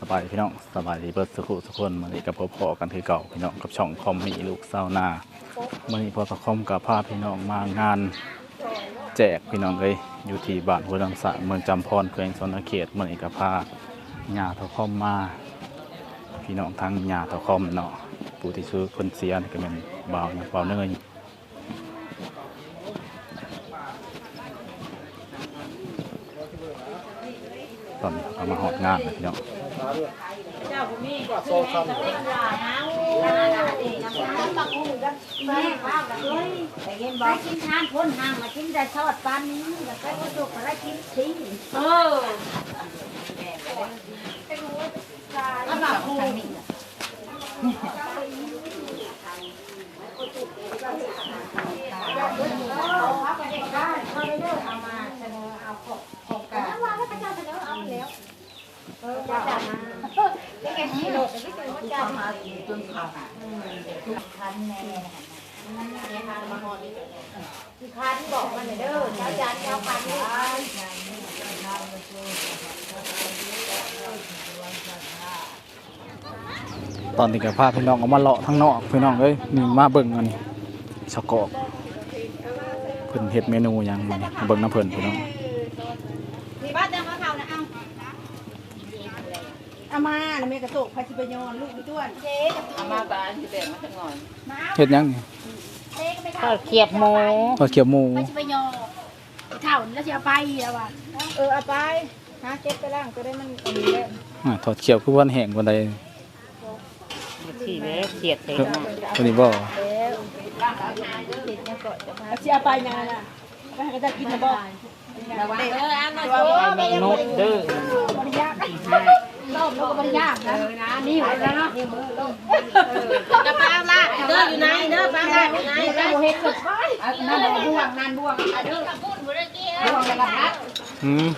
สบายพี่น้องสบายดีเบิดสุขุสุกคนมานี่กับพ่อพอกันคือเก่าพี่น้องกับช่องคอมมีลูกเศร้านามื่อนี้พอสคอมกับพาพี่น้องมางาน แจกพี่น้องเลยอยู่ที่บ้านหัวลังสะเมืองจำพรแขวงสนเขตมื่อนี้กับพาญาทคอมมา พี่น้องทั้งญาทคอมเนาะผู้ที่ซื้อคนเสียนก็เป็นบ่าวเนี่ยบ่าวเนยตอนนี้เอามาหอดงานเลยพี่น้อง แม่ข้าวกันเลยไปกินบ่กินทานพ้นห่างมากินแต่ทอดปันนี้แล้วก็ตุกอะไรกินทิ้งเออแล้วแบบคูเอาไปได้เขาเลยเลิกเอามาเสนอเอาของของกันแล้วว่าพระเจ้าเสนอเอาแล้วเออจะจับมาแล้วแกชี้โดดแต่ไม่เคยว่าจะมาจนขาดคันแน่เนี่ยทางมาหอนี่คือคันมาเด้อเจ้าจานเจ้าคันนี่ตอนนี้กับพาพี่น้องออกมาเลาะทั้งนอกพี่น้องเอ้ยนี่มาเบิ่งอันนี้สกอกเพิ่นเฮ็ดเมนูหยังมานี่เบิ่งน้ำเพิ่นพี่น้อง มีบ้านเดิมมาเท่านะเอาอามาน่ะแม่กระโตกพาชิปยอนลูกพี่ต้วนเจ๊เอามาบ้านที่แบ่งมาทั้งหน่อยมาเฮ็ดหยังนี่เจ๊ก็ไม่ข้าเท่าวเกียบหมูทอดเขียวหมูพาชิปยอเท่าแล้วจะเอาไปแล้วว่ะเออเอาไปหาเก็บไปล่างก็ได้มันอันนี้แหละอ่าทอดเขียวคือวันแห้งวันใดที่เล็กเกียดเต็มตัวนี้บ่เอาสิเอาไปยังไงล่ะไปให้ก็จะกินนะบ่เออเอามาตัวโอ้บ่ไม่ได้นุกเด้อบริยาก รอบแล้วก็บริยากนะนี่อยู่แล้วเนาะนี่มือลงกระเป๋าละเด้ออยู่ไหนเด้อป้าละอยู่ไหนนี่เด้ก็อบ่เฮ็ดสุดนั่นบ่วงนั่นบ่วงอะเด้อบ่วงแล้วก็พัดอืม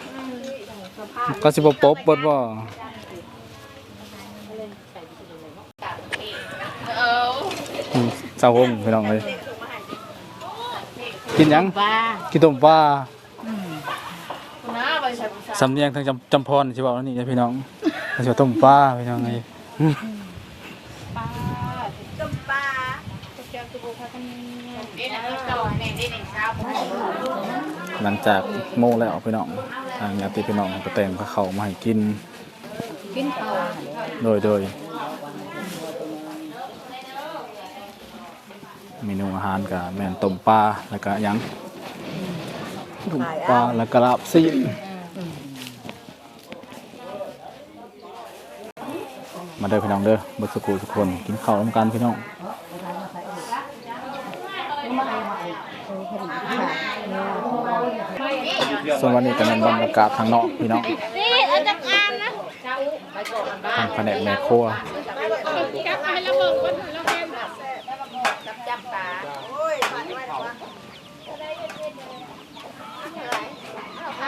ก็สิบ่ปบเบิดบ่เอออืมเจ้าหงพี่น้องเอ้ยกินหยังปลากินต้มปลาน้าไปใส่สำเนียงทางจำจำพรสิเว้าแล้วนี่จ้ะพี่น้อง สิว่าต้มปลาพี่น้องเอ้ยอืมต้มปลาต้มแกงตุบุพากันเด็ดอันนี้เก่าแน่เด็ดอันเช้าหลังจากโม่แล้วพี่น้องทางญาติพี่น้องก็แต่งพระเขามาให้กินกินข้าวโดยโดยเมนูอาหารกับแม่นต้มปลาแล้วก็หยังต้มปลาแล้วก็ลาบซีน มาเด้อพี่น้องเด้อบัสกูทุกคนกินข้าวร่วมกันพี่น้องส่วนวันนี้ก็เป็นบรรยากาศทางนอกพี่น้องนี่อาจักรานนะทางแผนกแม่ครัวจับไปไปเออไปชาอู้นะเออโอ้ยบ่บ่ไว้ค่อยกินหมูเด้อพี่น้อง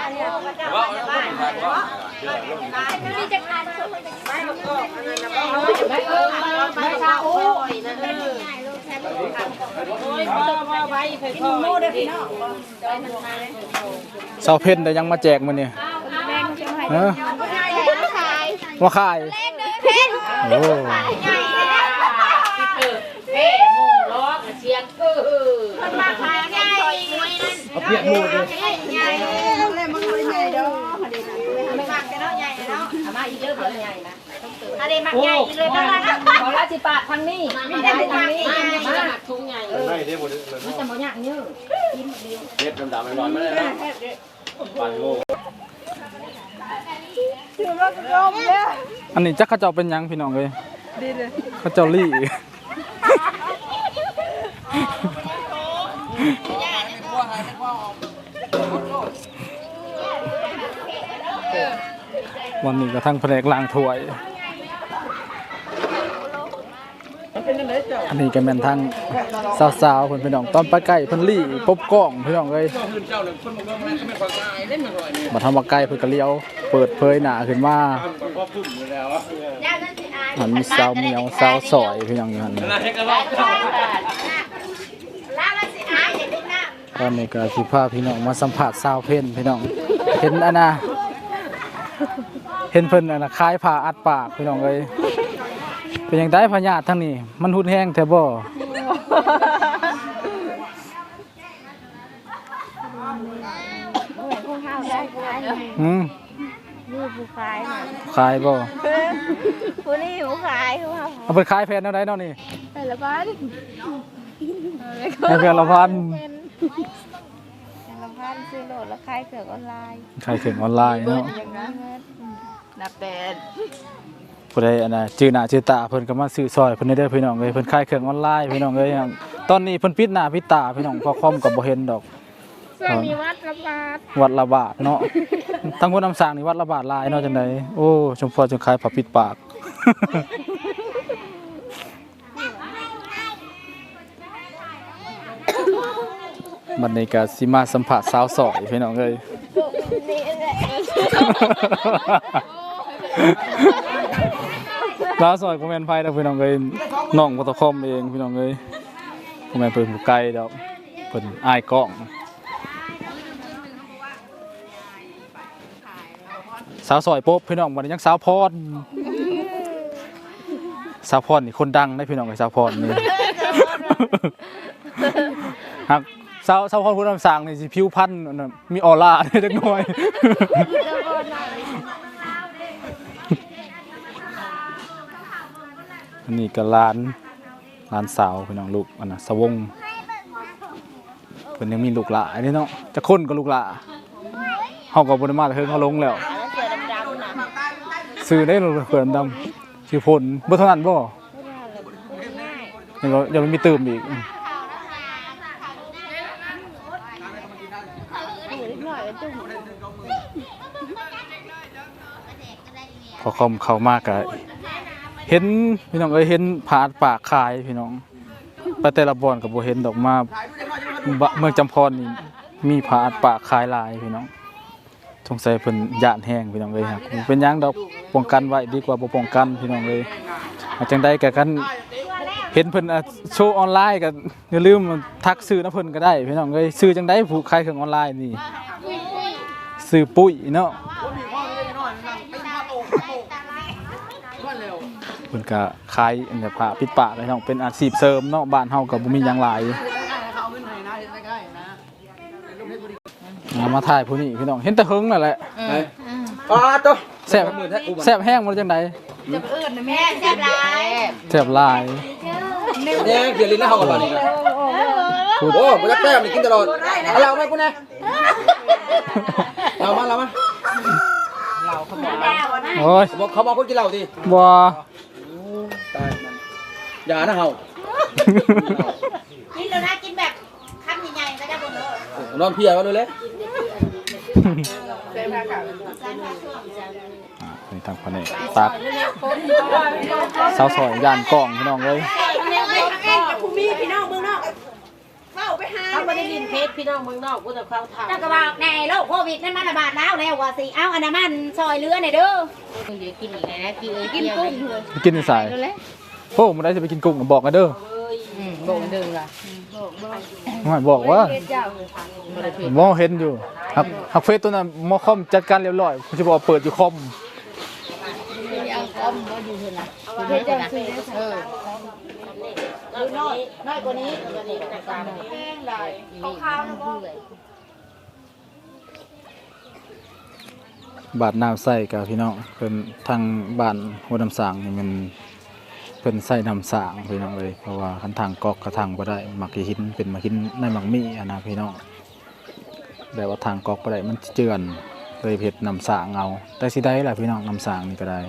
เสาเพนได้ยังมาแจกมันเนี่ยแบ่งจังไห้ฮะขายว่าขายเพ่นโอ้เลยเออเพ่หมูล้อกเสียงเออมาขายใหญ่มวยนั่นเอาเปียกหมดิใหญ่แล้ว อะไรมากใหญ่เลยบ้างนะขอละสิปะทางนี้ไม่ได้ทางนี้มาหักทุงใหญ่ไม่ได้หมดเลยมันจะบ่ยากเยอะเฮ็ดดำๆร้อนๆมาเลยนะปั่นโง่ถือว่าก็ยอมแล้วอันนี้จักเขาเจ้าเป็นหยังพี่น้องเลยเขาเจ้าลี่วันนี้ก็ทั้งแผนกล้างถ้วย อันนี้ก็แม่นทั้งสาวๆเพิ่นพี่น้องตอนไปใกล้เพิ่นลี่ปบกล้องพี่น้องเอ้ยขึ้นเจ้าหนึ่งคนมันก็ไม่ไม่ค่อยตายเลยมาทำมาใกล้เพิ่นก็เลี้ยว เปิดเผยหน้าขึ้นมาทำก็พุ่มอยู่แล้วอะมันมีสาวเหมียวสาวสอยพี่น้องอยู่หันให้กระรอกแล้วมันสิอายอย่างนี้นะตอนนี้ก็สิพาพี่น้องมาสัมผัสสาวเพ่นพี่น้องเห็นอันน่ะเห็นเพิ่นน่ะนะคล้ายผ่าอัดปากพี่น้องเอ้ย เป็นหยังได้พญาธิทั้งนี้ มันหุดแห้งแท้บ่โอ้ยพวกข้าวได้ขายหืมนี่ผู้ขายน่ะคล้ายบ่ผู้นี่ผู้ขายผู้ข้าวเอาไปขายแพนเอาได้เนาะนี่ไปละบ้านให้แพนละพันแต่ละพันซื้อโหลดแล้วขายเกือกออนไลน์ขายถึงออนไลน์เนาะอย่างนั้นนับแปด ผู้ใดอันน่ะชื่อหน้าชื่อตาเพิ่นก็มาซื้อซอยเพิ่นได้เด้อพี่น้องเอ้ยเพิ่นขายเครื่องออนไลน์พี่น้องเอ้ยตอนนี้เพิ่นปิดหน้าปิดตาพี่น้องพอคอมก็บ่เห็นดอกเสื้อมีวัดละบาทวัดละบาทเนาะ ทั้งคนนำสร้างนี่วัดละบาทหลายเนาะจังไดโอ้ชมพอจนขายผับปิดปาก บัดนี้ก็สิมาสัมผัสสาวสอยพี่น้องเอ้ยนี่แหละ สาวสอยบ่แมนไผดอกพี่น้องเอ้ยน้องบ่ตะคอมเองพี่น้องเอ้ยบ่แมนเพิ่นผู้ไกลดอกเพิ่นอายกล้องสาวสอยโป๊บพี่น้องบัดนี้ยังสาวพรสาวพรนี่คนดังได้พี่น้องไอ้สาวพรนี่หักสาวสาวพรคุณลำสางนี่สิผิวพันน่ะมีออร่าได้จักน่อย อันนี้ก็ร้านร้านสาวพี่น้องลูกอันน่ะสวงเพิ่นยังมีลูกหลานนี่เนาะจะคนก็ลูกหลานเฮาก็บ่ได้มาแต่เฮิงเขาลงแล้วซื้อได้ลูกเพิ่นดำชื่อพลบ่เท่านั้นบ่ไม่ได้เลยง่ายยังก็ยังมีเติมอีกอืมผู้นิดหน่อยก็จุ่มพอคอมเข้ามากะ เห็นพี่น้องเอ้ยเห็นผาดปากคายพี่น้องไปแต่ละบ่อนก็บ่เห็นดอกมาเมืองจำพรนี่มีผาดปากคายลายพี่น้องสงสัยเพิ่นย่านแห้งพี่น้องเอ้ยครับเป็นยังดอกป้องกันไว้ดีกว่าบ่ป้องกันพี่น้องเอ้ยอาจังใดก็กันเห็นเพิ่นโชว์ออนไลน์ก็อย่าลืมทักซื้อนะเพิ่นก็ได้พี่น้องเอ้ยซื้อจังได้ผู้ขายเครื่องออนไลน์นี่ซื้อปุ้ยเนาะ พิ่นก็ขายอันเนี้ยผ้าปิดปากเลยน้องเป็นอาชีพเสริมเนาะบ้านเฮาก็บ่มีหยังหลายเอามาถ่ายผู้นี้พี่น้องเห็นแต่เฮิงนั่นแหละอ๋อตัวแซ่บแซ่บแห้งมันจังไดแม่แซ่บหลายแซ่บหลายเนี่ยเดี๋ยวลิ้นแล้วเขากับบ้านนี่นะโอ้โหมันจะแก้มนี่กินตลอดเอาเราไหมกูนะเรามาเรามาโอ้ยบอกเขาบอกคนกินเหล้าดิบ่ตายมัน อย่านะเฮากินแล้วนะกินแบบคำใหญ่ๆก็ได้บนเลยนอนเพียกันดูเลยอ่านี่ทางแผนกตักสาวสอยย่านกล้องพี่น้องเอ้ยภูมิพี่น้องเมืองนอกเข้าไปหาเขาไม่ได้ยินเพชรพี่น้องเมืองนอกพูดแต่ความถามเจ้าก็บอกในโรคโควิดนั่นมันระบาดแล้วแล้วว่าสิเอาอันนั้นมันซอยเรือหน่อยเด้อเดี๋ยวกินอีกนะกินเอ้ยกินกุ้งเลยกินในสาย โอ้มื้อใดจะไปกินกุ้งก็บอกกันเด้อโบ่งดึงล่ะไม่บอกว่าบ่ได้เพชรหมอเห็นอยู่ครับฮักเฟซตัวนั้นหมอคอมจัดการเรียบร้อยผมจะบอกว่าเปิดอยู่คอมเพชรจังซื้อเออน้อยน้อยกว่านี้บาดน้ำใส่กับพี่น้องเพิ่นทางบ้านหัวน้ำสางนี่มัน เพิ่นใส่น้ำสางพี่น้องเลยเพราะว่าคันทางกอกกระทางบ่ได้มักสิหินเป็นมักหินในมักมีอะนะพี่น้องแต่ว่าทางกอกบ่ได้มันเจือนเลยเฮ็ดน้ำสางเอาแต่สิได้ล่ะพี่น้องน้ำสางนี่ก็ได้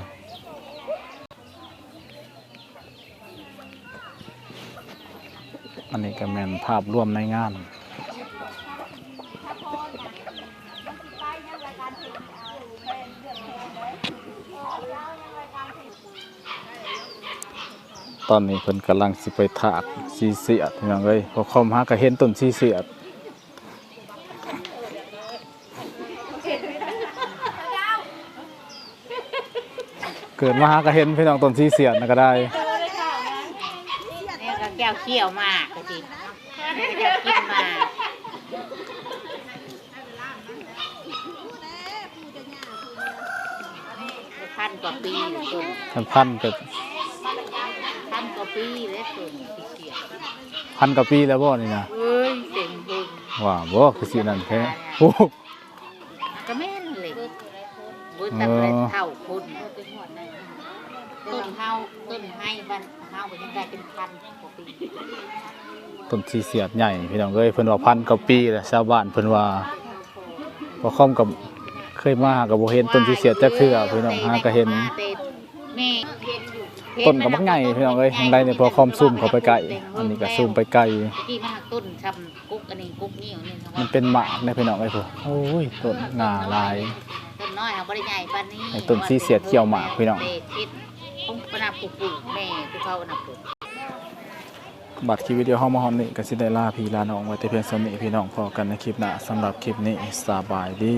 อันนี้ก็แม่นภาพรวมในงาน อนนี้เพิ่นกำลังสิไปถากซีเสียดพี่น้องเอ้ยพอคอมหาก็เห็นต้นซีเสียดเกิดมาหาก็เห็นพี่น้องต้นซีเสียดนะก็ได้เนี่ยก็แก้วเขี้ยวมากก็จริงแก้วกินมากเพันกว่าปีต้นพันพันกับพันกว่า ปีแล้วต้นที่เสียพันกว่าปีแล้วบ่นี่นะเอ้ยเต็มบุญว่าบ่คือสินั่นแท้โอ้ก็แม่นเลยบุญตั้งแต่เท่าคนต้นเฮาต้นให้บ้านเฮาก็ยังได้เป็นพันกว่าปีต้นสีเสียดใหญ่พี่น้องเอ้ยเพิ่นว่าพันกว่าปีแล้วชาวบ้านเพิ่นว่าบ่คอมกับเคยมาก็บ่เห็นต้นสีเสียดจักเทื่อพี่น้องหาก็เห็นแม่ ต้นก็บักใหญ่พี่น้องเอ้ยทางใดเนี่ยพอคอมซูมเข้าไปใกล้อันนี้ก็ซูมไปไกลที่มาต้นชำกุ๊กอันนี้กุ๊กนี่อันนี้มันเป็นหมากนะพี่น้องเอ้ยพวกโอ้ยต้นงาลายต้นน้อยเอาบ่ได้ใหญ่ปานนี้ไอ้ต้นสีเสียดเขียวหมากพี่น้องเศษทิศผมปนับปลูกแม่ที่เขาเอานับปลูกบัตรคลิปวิดีโอเฮามาฮอนนี่ก็สิได้ลาพี่ลาน้องไว้แต่เพียงเท่านี้พี่น้องพอกันในคลิปหน้าสำหรับคลิปนี้สบายดี